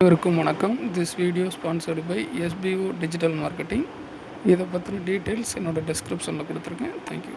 அனைவருக்கும் வணக்கம். This video sponsored by SPO digital marketing இதை பற்றின டீட்டெயில்ஸ் என்னோட டிஸ்கிரிப்ஷனில் கொடுத்துருக்கேன். தேங்க்யூ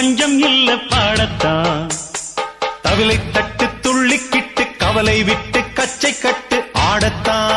பஞ்சம் இல்ல பாடத்தான். தவிலை தட்டு துள்ளிக்கிட்டு கவலை விட்டு கச்சை கட்டு ஆடத்தான்.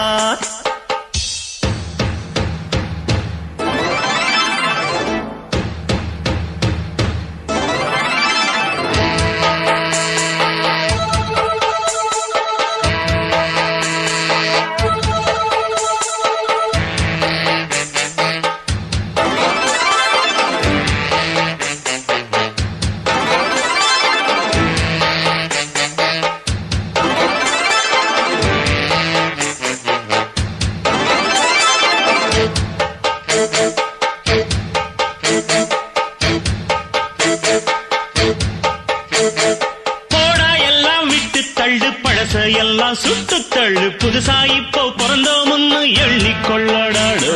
சுட்டு தள்ளு. புதுசா இப்போ பிறந்தோம்னு எண்ணிக்கொள்ளடாடு.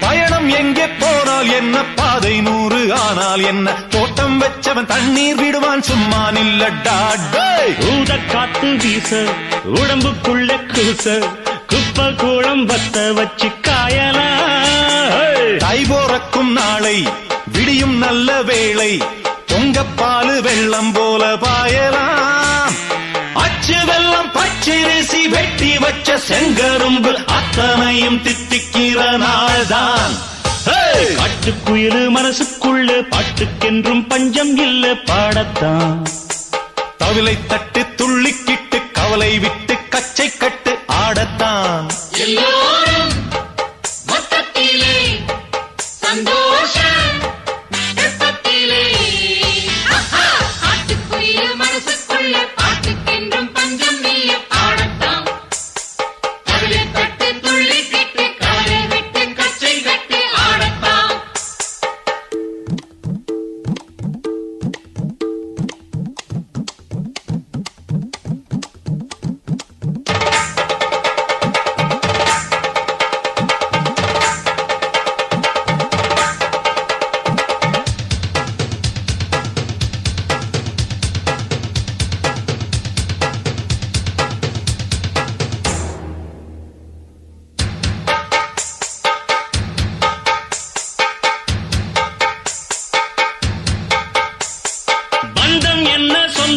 பயணம் எங்கே போனால் என்ன? பாதை நூறு. ஆனால் என்ன? தோட்டம் வச்சவன் தண்ணீர் விடுவான். சும்மா நில்லடா. ஊத காத்து வீச உடம்புக்குள்ள கூச குப்பை கூளம் வத்த வச்சு காயலாம் தை போறக்கும் நாளை விடியும் நல்ல வேளை பொங்கப்பாலு வெள்ளம் போல பாயலாம் வெள்ளம் பச்சரிசி வெட்டி வச்ச செங்கரும்பு அத்தனையும் தித்திக்கிற நாள்தான்! காட்டுக்குயிலு மனசுக்குள்ள பாட்டுக்கென்றும் பஞ்சம் இல்ல பாடத்தான். தவிலை தட்டு துள்ளிக்கிட்டு கவலை விட்டு கச்சை கட்டு ஆடத்தான்.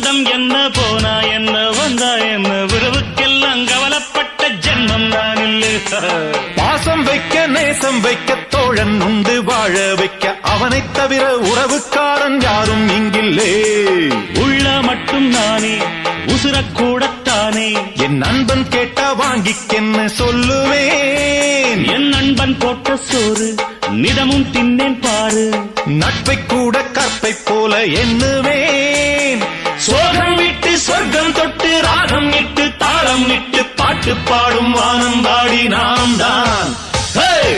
சொந்தம் என்ன போனா என்ன வந்தா என்ன? உறவுக்கெல்லாம் கவலைப்பட்ட ஜென்மம் நான் இல்லை. பாசம் வைக்க நேசம் வைக்க தோழன் உண்டு வாழ வைக்க அவனைத் தவிர உறவுக்காரன் யாரும் இங்கில்லே. உள்ள மட்டும் நானே உசுரக்கூடத்தானே என் நண்பன் கேட்டா வாங்கிக்கென்னு சொல்லுவேன்? என் நண்பன் போட்ட சோறு நிதமும் தின்னேன் பாரு. நட்பை கூட கற்பை போல எண்ணுவேன். தொட்டு இட்டு தாளம் இட்டு பாட்டு பாடும் வானம் பாடி நாம் தான்.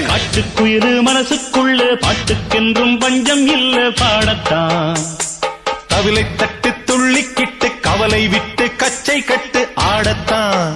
காட்டுக்குயிரு மனசுக்குள்ள பாட்டுக்கென்றும் பஞ்சம் இல்ல பாடத்தான். கவிலை தட்டு துள்ளிக்கிட்டு கவலை விட்டு கச்சை கட்டு ஆடத்தான்.